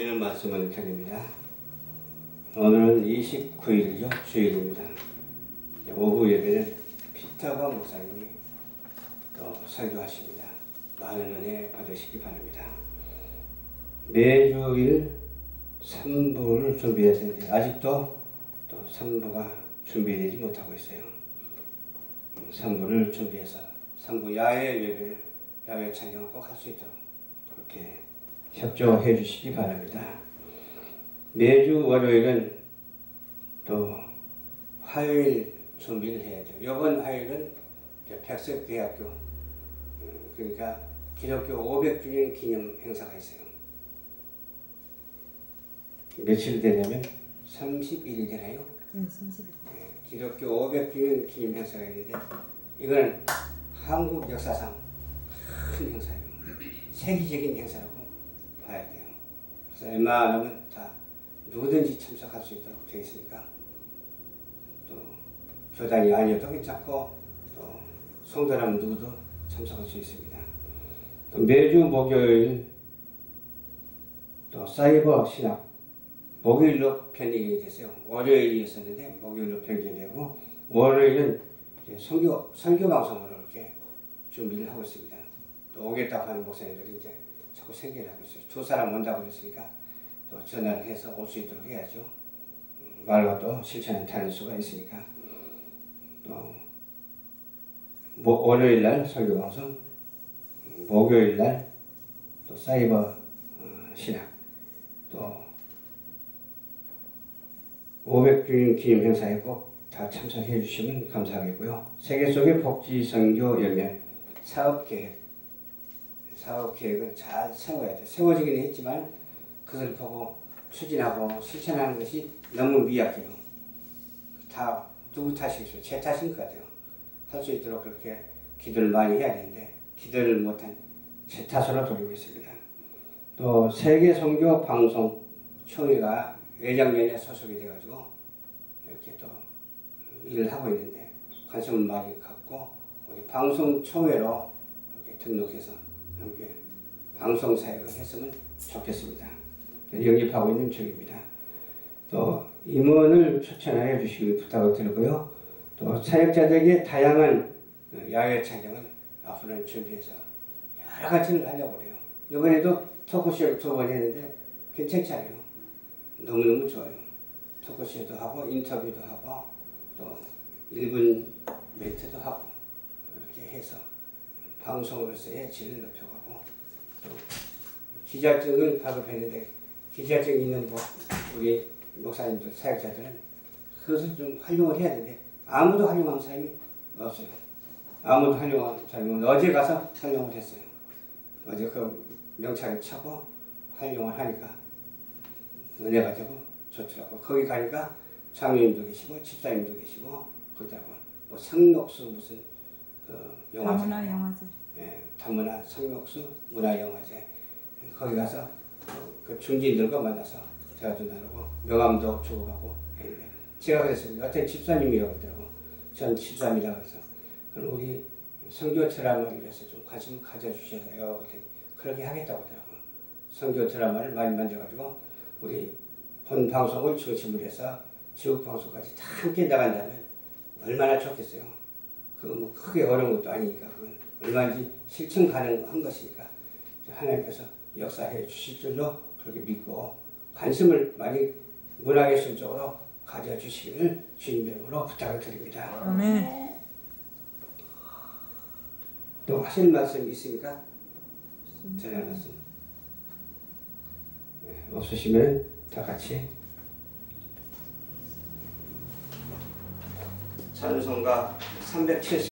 드리는 말씀을 드립니다. 오늘은 29일이죠. 주일입니다. 오후 예배는 피터건 목사님이 또 설교하십니다. 많은 은혜 받으시기 바랍니다. 매주일 3부를 준비해야 되는데 아직도 또 3부가 준비되지 못하고 있어요. 3부를 준비해서 3부 야외 예배를 야외 찬양을 꼭 할 수 있도록 그렇게 협조해 주시기 바랍니다. 매주 월요일은 또 화요일 준비를 해야 돼요. 이번 화요일은 백석대학교 음, 그러니까 기독교 500주년 기념 행사가 있어요. 며칠 되냐면 30일 되나요? 네, 30일. 네, 기독교 500주년 기념 행사가 있는데 이거는 한국 역사상 큰 행사예요. 세계적인 행사라고. 그래서 웬만하면 다 누구든지 참석할 수 있도록 되어 있으니까 또 교단이 아니어도 괜찮고 또 성도라면 누구도 참석할 수 있습니다. 또 매주 목요일 또 사이버 신학 목요일로 변경이 됐어요. 월요일이었었는데 목요일로 변경이 되고 월요일은 선교 선교 방송으로 이렇게 준비를 하고 있습니다. 또 오겠다고 하는 목사님들이 이제 자꾸 생겨나고 있어요. 두 사람 온다고 그랬으니까 또 전화를 해서 올 수 있도록 해야죠. 음, 말과 또 실천은 다를 수가 있으니까 또 뭐, 월요일 날 설교 방송, 목요일 날 또 사이버 어, 신학, 또 500주년 기념 행사에 꼭 다 참석해 주시면 감사하겠고요. 세계 속의 복지 선교 연맹 사업 계획 사업 계획을 잘 세워야 돼. 세워지긴 했지만 그걸 보고 추진하고 실천하는 것이 너무 미약해요. 다 누구 탓이겠어요? 제 탓인 것 같아요. 할 수 있도록 그렇게 기도를 많이 해야 되는데 기도를 못한 제 탓으로 돌리고 있습니다. 또 세계 선교 방송 총회가 외장년에 소속이 돼가지고 이렇게 또 일을 하고 있는데 관심을 많이 갖고 우리 방송 총회로 이렇게 등록해서 방송 사역을 했으면 좋겠습니다. 영입하고 있는 중입니다. 또 임원을 추천하여 주시기 부탁을 드리고요. 또 사역자들에게 다양한 야외 촬영을 앞으로는 준비해서 여러 가지를 하려고 그래요. 이번에도 토크쇼를 두 번 했는데 괜찮잖아요. 너무너무 좋아요. 토크쇼도 하고 인터뷰도 하고 또 1분 멘트도 하고 이렇게 해서 방송으로서의 질을 높여가고 또 기자증을 발급했는데 기자증 있는 뭐 우리 목사님들 사역자들은 그것을 좀 활용을 해야 되는데 아무도 활용한 사람이 없어요. 아무도 활용한 사람이 어제 가서 활용을 했어요. 어제 그 명찰을 차고 활용을 하니까 은혜가 되고 좋더라고. 거기 가니까 장로님도 계시고 집사님도 계시고 거기다가 뭐 상록수 무슨 그 영화제. 예, 다문화 상록수 문화영화제 거기 가서 그, 그 중진들과 만나서 대화도 나누고 명함도 주고받고 했는데 제가 그랬습니다. 어떤 집사님이라고 하더라고. 전 집사입니다. 그래서 그럼 우리 성교 드라마를 위해서 좀 관심을 가져주셔서요. 그랬더니 그렇게 하겠다고 하더라고. 성교 드라마를 많이 만들어가지고 우리 본 방송을 중심으로 해서 지옥 방송까지 다 함께 나간다면 얼마나 좋겠어요. 그거 뭐 크게 어려운 것도 아니니까 그건 얼마든지 실천 가능한 것이니까 하나님께서 역사해 주실 줄로 그렇게 믿고 관심을 많이 문화예술 쪽으로 가져주시기를 주님 이름으로 부탁을 드립니다. 아멘. 또 하실 말씀 있습니까? 전할 말씀 네, 없으시면 다 같이 찬송가 370